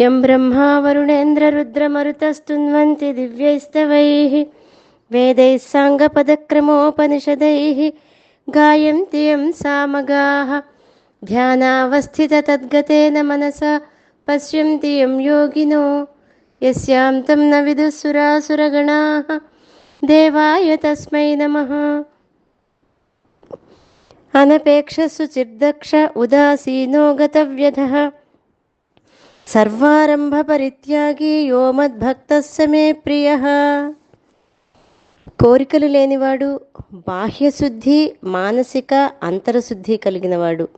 यं ब्रह्मा वरुणेन्द्ररुद्रमरुतस्तुन्वन्ति दिव्यैस्तवैः वेदैः साङ्गपदक्रमोपनिषदैः गायन्ति यं सामगाः ध्यानावस्थिततद्गतेन मनसा पश्यन्ति यं योगिनो यस्यां तं न विदुःसुरासुरगणाः देवाय तस्मै नमः। अनपेक्षसुचिर्दक्ष उदासीनो गतव्यधः సర్వారంభపరిత్యాగి యో మద్భక్త మే ప్రియ. కోరికలు లేనివాడు బాహ్యశుద్ధి మానసిక అంతరశుద్ధి కలిగినవాడు.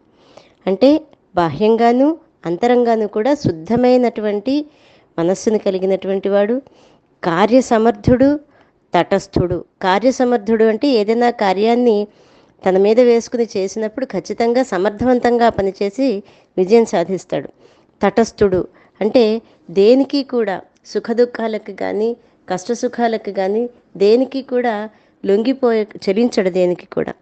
అంటే బాహ్యంగాను అంతరంగాను కూడా శుద్ధమైనటువంటి మనస్సును కలిగినటువంటి వాడు కార్యసమర్థుడు తటస్థుడు. కార్యసమర్థుడు అంటే ఏదైనా కార్యాన్ని తన మీద వేసుకుని చేసినప్పుడు ఖచ్చితంగా సమర్థవంతంగా పనిచేసి విజయం సాధిస్తాడు. తటస్థుడు. అంటే దేనికి కూడా సుఖదుఖాలకు కానీ కష్టసుఖాలకు కానీ దేనికి కూడా లొంగిపోయే చలించడు దేనికి కూడా.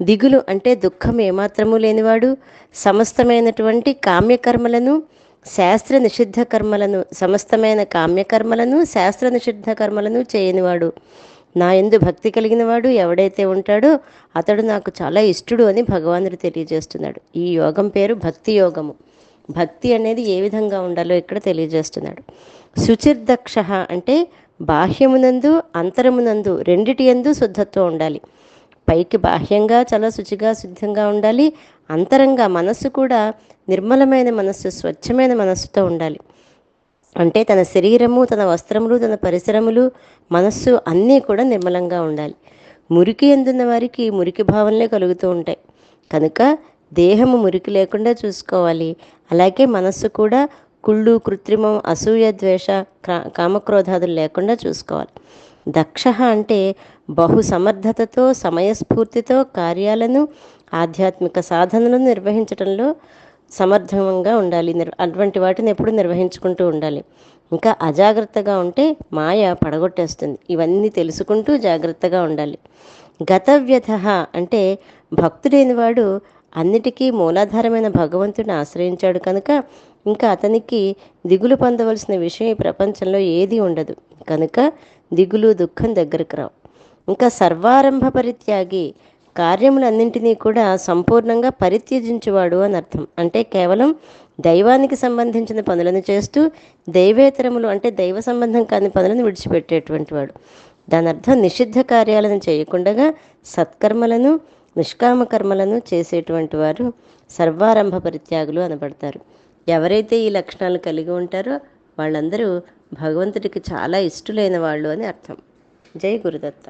దిగులు అంటే దుఃఖం ఏమాత్రము లేనివాడు సమస్తమైనటువంటి కామ్యకర్మలను శాస్త్ర నిషిద్ధ కర్మలను సమస్తమైన కామ్యకర్మలను శాస్త్ర నిషిద్ధ కర్మలను చేయనివాడు. నా ఎందు భక్తి కలిగిన వాడు ఎవడైతే ఉంటాడో అతడు నాకు చాలా ఇష్టడు అని భగవానుడు తెలియజేస్తున్నాడు. ఈ యోగం పేరు భక్తి యోగము. భక్తి అనేది ఏ విధంగా ఉండాలో ఇక్కడ తెలియజేస్తున్నాడు. శుచిర్దక్ష అంటే బాహ్యమునందు అంతరమునందు రెండిటి ఎందు శుద్ధత్వం ఉండాలి. పైకి బాహ్యంగా చాలా శుచిగా శుద్ధంగా ఉండాలి. అంతరంగా మనస్సు కూడా నిర్మలమైన మనస్సు స్వచ్ఛమైన మనస్సుతో ఉండాలి. అంటే తన శరీరము తన వస్త్రములు తన పరిసరములు మనస్సు అన్నీ కూడా నిర్మలంగా ఉండాలి. మురికి ఎందున్న వారికి మురికి భావనలే కలుగుతూ ఉంటాయి. కనుక దేహము మురికి లేకుండా చూసుకోవాలి. అలాగే మనస్సు కూడా కుళ్ళు కృత్రిమం అసూయ ద్వేష కామక్రోధాదులు లేకుండా చూసుకోవాలి. దక్ష అంటే బహు సమర్థతతో సమయస్ఫూర్తితో కార్యాలను ఆధ్యాత్మిక సాధనలను నిర్వహించడంలో సమర్థంగా ఉండాలి. అటువంటి వాటిని ఎప్పుడు నిర్వహించుకుంటూ ఉండాలి. ఇంకా అజాగ్రత్తగా ఉంటే మాయ పడగొట్టేస్తుంది. ఇవన్నీ తెలుసుకుంటూ జాగ్రత్తగా ఉండాలి. గతవ్యథ అంటే భక్తుడైన వాడు అన్నిటికీ మూలాధారమైన భగవంతుడిని ఆశ్రయించాడు కనుక ఇంకా అతనికి దిగులు పొందవలసిన విషయం ఈ ప్రపంచంలో ఏది ఉండదు. కనుక దిగులు దుఃఖం దగ్గరకు రావు. ఇంకా సర్వారంభ పరిత్యాగి కార్యములన్నింటినీ కూడా సంపూర్ణంగా పరిత్యజించువాడు అని అర్థం. అంటే కేవలం దైవానికి సంబంధించిన పనులను చేస్తూ దైవేతరములు అంటే దైవ సంబంధం కాని పనులను విడిచిపెట్టేటువంటి వాడు. దాని అర్థం నిషిద్ధ కార్యాలను చేయకుండా సత్కర్మలను నిష్కామ కర్మలను చేసేటువంటి వారు సర్వారంభ పరిత్యాగులు అనబడతారు. ఎవరైతే ఈ లక్షణాలు కలిగి ఉంటారో వాళ్ళందరూ భగవంతుడికి చాలా ఇష్టలైన వాళ్ళు అని అర్థం. జై గురుదత్త.